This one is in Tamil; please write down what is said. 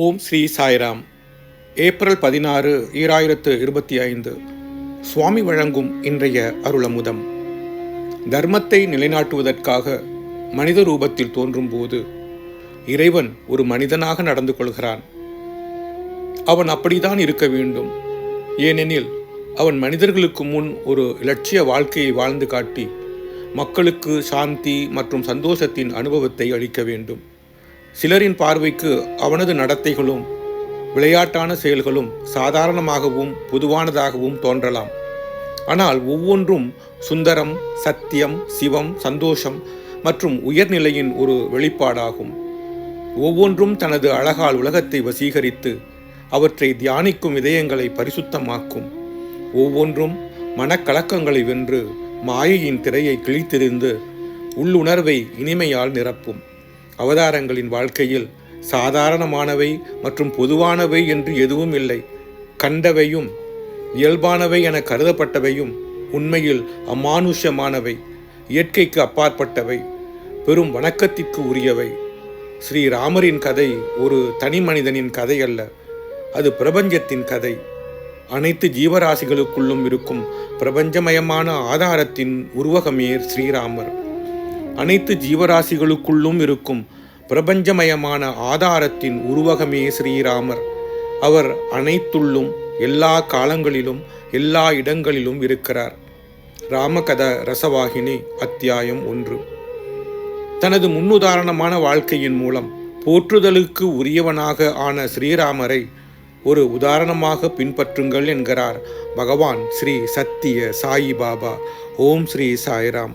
ஓம் ஸ்ரீ சாய்ராம். ஏப்ரல் பதினாறு ஈராயிரத்து இருபத்தி ஐந்து. சுவாமி வழங்கும் இன்றைய அருளமுதம். தர்மத்தை நிலைநாட்டுவதற்காக மனித ரூபத்தில் தோன்றும்போது இறைவன் ஒரு மனிதனாக நடந்து கொள்கிறான். அவன் அப்படித்தான் இருக்க வேண்டும். ஏனெனில் அவன் மனிதர்களுக்கு முன் ஒரு இலட்சிய வாழ்க்கையை வாழ்ந்து காட்டி மக்களுக்கு சாந்தி மற்றும் சந்தோஷத்தின் அனுபவத்தை அளிக்க வேண்டும். சிலரின் பார்வைக்கு அவனது நடத்தைகளும் விளையாட்டான செயல்களும் சாதாரணமாகவும் பொதுவானதாகவும் தோன்றலாம். ஆனால் ஒவ்வொன்றும் சுந்தரம் சத்தியம் சிவம் சந்தோஷம் மற்றும் உயர்நிலையின் ஒரு வெளிப்பாடாகும். ஒவ்வொன்றும் தனது அழகால் உலகத்தை வசீகரித்து அவற்றை தியானிக்கும் இதயங்களை பரிசுத்தமாக்கும். ஒவ்வொன்றும் மனக்கலக்கங்களை வென்று மாயையின் திரையை கிழித்தெறிந்து உள்ளுணர்வை இனிமையால் நிரப்பும். அவதாரங்களின் வாழ்க்கையில் சாதாரணமானவை மற்றும் பொதுவானவை என்று எதுவும் இல்லை. கண்டவையும் இயல்பானவை என கருதப்பட்டவையும் உண்மையில் அமானுஷமானவை இயற்கைக்கு அப்பாற்பட்டவை பெரும் வணக்கத்திற்கு உரியவை. ஸ்ரீராமரின் கதை ஒரு தனி மனிதனின் கதை அல்ல அது பிரபஞ்சத்தின் கதை. அனைத்து ஜீவராசிகளுக்குள்ளும் இருக்கும் பிரபஞ்சமயமான ஆதாரத்தின் உருவகமே ஸ்ரீராமர். அனைத்து ஜீவராசிகளுக்குள்ளும் இருக்கும் பிரபஞ்சமயமான ஆதாரத்தின் உருவகமே ஸ்ரீராமர். அவர் அனைத்துள்ளும் எல்லா காலங்களிலும் எல்லா இடங்களிலும் இருக்கிறார். ராமகத ரசவாகினி அத்தியாயம் ஒன்று. தனது முன்னுதாரணமான வாழ்க்கையின் மூலம் போற்றுதலுக்கு உரியவனாக ஆன ஸ்ரீராமரை ஒரு உதாரணமாக பின்பற்றுங்கள் என்கிறார் பகவான் ஸ்ரீ சத்திய சாயி பாபா ஓம் ஸ்ரீ சாய்ராம்.